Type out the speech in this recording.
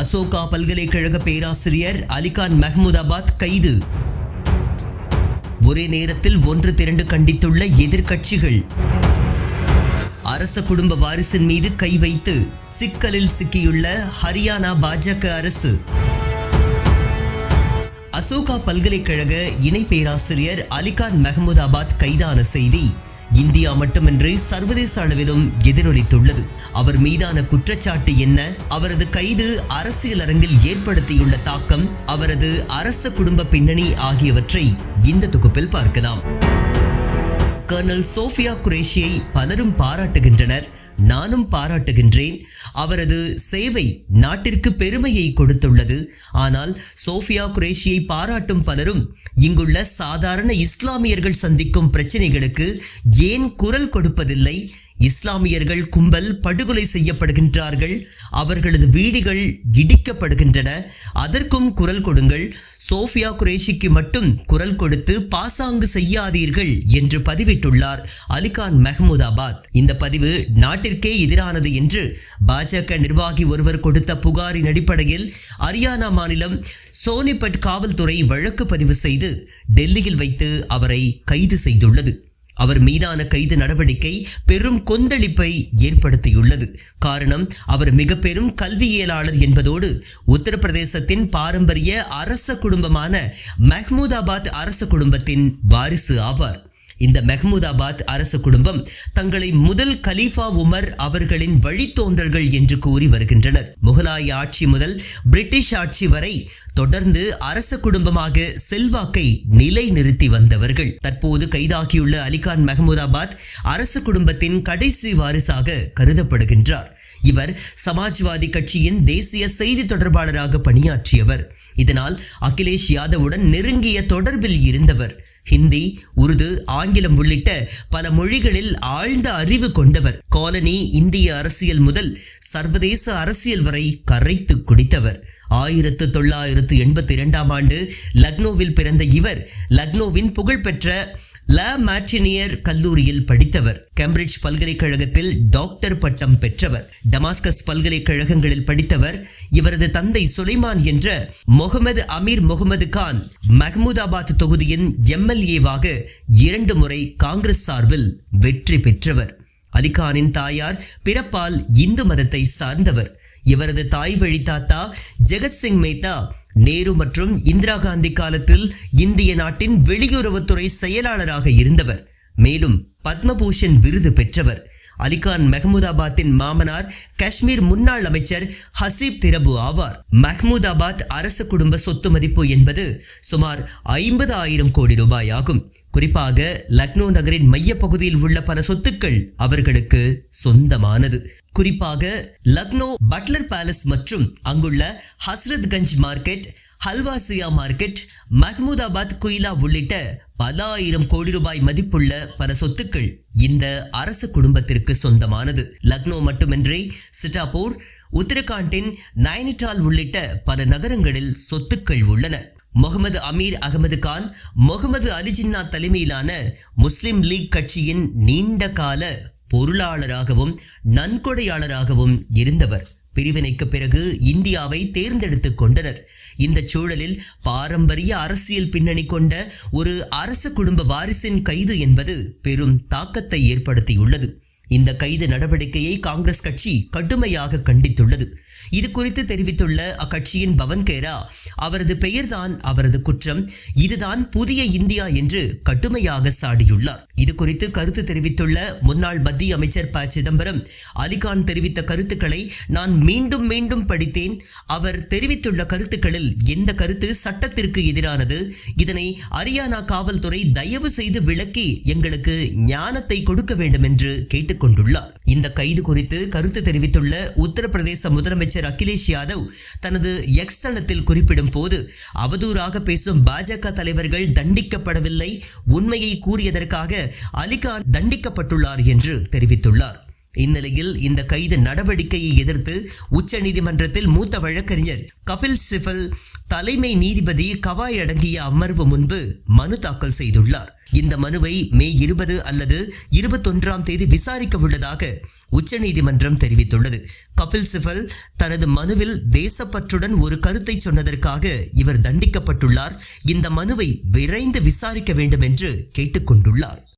அசோகா பல்கலைக்கழக பேராசிரியர் அலிகான் மெஹமூதாபாத் கைது. ஒரே நேரத்தில் ஒன்று திரண்டு கண்டித்துள்ள எதிர்க்கட்சிகள். அரச குடும்ப வாரிசின் மீது கை வைத்து சிக்கலில் சிக்கியுள்ள ஹரியானா பாஜக அரசு. அசோகா பல்கலைக்கழக இணை பேராசிரியர் அலிகான் மெஹமூதாபாத் கைதான செய்தி. இந்தியா மட்டுமின்றி சர்வதேச அளவிலும் எதிரொலித்துள்ளது. அவர் மீதான குற்றச்சாட்டு என்ன? அவரது கைது அரசியல் அரங்கில் ஏற்படுத்தியுள்ள தாக்கம் அவரது அரச குடும்ப பின்னணி ஆகியவற்றை இந்த தொகுப்பில் பார்க்கலாம். கர்னல் சோஃபியா குரேஷியை பலரும் பாராட்டுகின்றனர். நானும் பாராட்டுகின்றேன். அவரது சேவை நாட்டிற்கு பெருமையை கொடுத்துள்ளது. ஆனால் சோஃபியா குரேஷியை பாராட்டும் பலரும் இங்குள்ள சாதாரண இஸ்லாமியர்கள் சந்திக்கும் பிரச்சனைகளுக்கு ஏன் குரல் கொடுப்பதில்லை? இஸ்லாமியர்கள் கும்பல் படுகொலை செய்யப்படுகின்றார்கள். அவர்களது வீடுகள் இடிக்கப்படுகின்றன. அதற்கும் குரல் கொடுங்கள். சோஃபியா குரேஷிக்கு மட்டும் குரல் கொடுத்து பாசாங்கு செய்யாதீர்கள் என்று பதிவிட்டுள்ளார் அலிகான் மெஹமூதாபாத். இந்த பதிவு நாட்டிற்கே எதிரானது என்று பாஜக நிர்வாகி ஒருவர் கொடுத்த புகாரின் அடிப்படையில் ஹரியானா மாநிலம் சோனிபட் காவல்துறை வழக்கு பதிவு செய்து டெல்லியில் வைத்து அவரை கைது செய்துள்ளது. அவர் மீதான கைது நடவடிக்கை பெரும் கொந்தளிப்பை ஏற்படுத்தியுள்ளது. காரணம் அவர் மிக பெரும் கல்வியியலாளர் என்பதோடு உத்தரப்பிரதேசத்தின் பாரம்பரிய அரச குடும்பமான மெஹ்மூதாபாத் அரச குடும்பத்தின் வாரிசு ஆவார். இந்த மெஹமூதாபாத் அரச குடும்பம் தங்களை முதல் கலீஃபா உமர் அவர்களின் வழித்தோன்றல்கள் என்று கூறி வருகின்றனர். முகலாய ஆட்சி முதல் பிரிட்டிஷ் ஆட்சி வரை தொடர்ந்து அரச குடும்பமாக செல்வாக்கை நிலைநிறுத்தி வந்தவர்கள். தற்போது கைதாகியுள்ள அலிகான் மெஹமூதாபாத் அரச குடும்பத்தின் கடைசி வாரிசாக கருதப்படுகின்றார். இவர் சமாஜ்வாதி கட்சியின் தேசிய செய்தி தொடர்பாளராக பணியாற்றியவர். இதனால் அகிலேஷ் யாதவுடன் நெருங்கிய தொடர்பில் இருந்தவர். ஹிந்தி ஆங்கிலம் உள்ளிட்ட பல மொழிகளில் ஆழ்ந்த அறிவு கொண்டவர். காலனி இந்திய அரசியல் முதல் சர்வதேச அரசியல் வரை கரைத்து குடித்தவர். ஆயிரத்து தொள்ளாயிரத்து எண்பத்தி இரண்டாம் ஆண்டு லக்னோவில் பிறந்த இவர் லக்னோவின் புகழ்பெற்ற ல மேட்ரினியர் கல்லூரியில் படித்தவர். கேம்பிரிட்ஜ் பல்கலைக்கழகத்தில் டாக்டர் பட்டம் பெற்றவர். டமாஸ்கஸ் பல்கலைக்கழகங்களில் படித்தவர். இவரது தந்தை சுலைமான் என்ற முகமது அமீர் முகமது கான் மஹமூதாபாத் தொகுதியின் எம்எல்ஏவாக இரண்டு முறை காங்கிரஸ் சார்பில் வெற்றி பெற்றவர். அலிகானின் தாயார் பிறப்பால் இந்து மதத்தை சார்ந்தவர். இவரது தாய் வழி தாத்தா ஜெகத்சிங் மேத்தா நேரு மற்றும் இந்திரா காந்தி காலத்தில் இந்திய நாட்டின் வெளியுறவுத்துறை செயலாளராக இருந்தவர். மேலும் பத்மபூஷன் விருது பெற்றவர். அலிகான் மெஹமூதாபாத்தின் மாமனார் காஷ்மீர் முன்னாள் அமைச்சர் ஹசீப் திரபு ஆவார். மெஹமூதாபாத் அரசு குடும்ப சொத்து மதிப்பு என்பது சுமார் ஐம்பது ஆயிரம் கோடி ரூபாய் ஆகும் குறிப்பாக லக்னோ நகரின் மையப்பகுதியில் உள்ள பல சொத்துக்கள் அவர்களுக்கு சொந்தமானது. குறிப்பாக லக்னோ பட்லர் பேலஸ் மற்றும் அங்குள்ள ஹஸ்ரத்கஞ்ச் மார்க்கெட் ஹல்வாசியா மார்க்கெட் மஹ்மூதாபாத் குயிலா உள்ளிட்ட பல ஆயிரம் கோடி ரூபாய் மதிப்புள்ள பல சொத்துக்கள் இந்த அரசு குடும்பத்திற்கு சொந்தமானது. லக்னோ மட்டுமின்றி சிட்டாபூர் உத்தரகாண்டின் நைனிட்டால் உள்ளிட்ட பல நகரங்களில் சொத்துக்கள் உள்ளன. முகமது அமீர் அகமது கான் முகமது அலி ஜின்னா தலைமையிலான முஸ்லிம் லீக் கட்சியின் நீண்ட கால பொருளாளராகவும் நன்கொடையாளராகவும் இருந்தவர். பிரிவினைக்கு பிறகு இந்தியாவை தேர்ந்தெடுத்து கொண்டனர். இந்த சூழலில் பாரம்பரிய அரசியல் பின்னணி கொண்ட ஒரு அரச குடும்ப வாரிசின் கைது என்பது பெரும் தாக்கத்தை ஏற்படுத்தியுள்ளது. இந்த கைது நடவடிக்கையை காங்கிரஸ் கட்சி கடுமையாக கண்டித்துள்ளது. இது குறித்து தெரிவித்துள்ள அக்கட்சியின் பவன் கேரா அவரது பெயர்தான் அவரது குற்றம். இதுதான் புதிய இந்தியா என்று கடுமையாக சாடியுள்ளார். இது குறித்து கருத்து தெரிவித்துள்ள முன்னாள் மத்திய அமைச்சர் ப. சிதம்பரம் அலிகான் தெரிவித்த கருத்துக்களை நான் மீண்டும் மீண்டும் படித்தேன். அவர் தெரிவித்துள்ள கருத்துக்களில் எந்த கருத்து சட்டத்திற்கு எதிரானது? இதனை ஹரியானா காவல்துறை தயவு செய்து விளக்கி எங்களுக்கு ஞானத்தை கொடுக்க வேண்டும் என்று கேட்டுக்கொண்டுள்ளார். இந்த கைது குறித்து கருத்து தெரிவித்துள்ள உத்தரப்பிரதேச முதலமைச்சர் அமைச்சர் அகிலேஷ் யாதவ் தனது எக்ஸ் தளத்தில் குறிப்பிடும் போது அவதூறாக பேசும் பாஜக தலைவர்கள் தண்டிக்கப்படவில்லை உண்மையை கூறியதற்காக அலிகான் தண்டிக்கப்பட்டுள்ளார் என்று தெரிவித்துள்ளார். இந்நிலையில் இந்த கைது நடவடிக்கையை எதிர்த்து உச்சநீதிமன்றத்தில் மூத்த வழக்கறிஞர் கபில் சிபல் தலைமை நீதிபதி கவாய் அடங்கிய அமர்வு முன்பு மனு தாக்கல் செய்துள்ளார். இந்த மனுவை மே இருபது அல்லது இருபத்தொன்றாம் தேதி விசாரிக்க உள்ளதாக உச்சநீதிமன்றம் தெரிவித்துள்ளது. கபில் சிபல் தனது மனுவில் தேசப்பற்றுடன் ஒரு கருத்தை சொன்னதற்காக இவர் தண்டிக்கப்பட்டுள்ளார். இந்த மனுவை விரைந்து விசாரிக்க வேண்டும் என்று கேட்டுக்கொண்டுள்ளார்.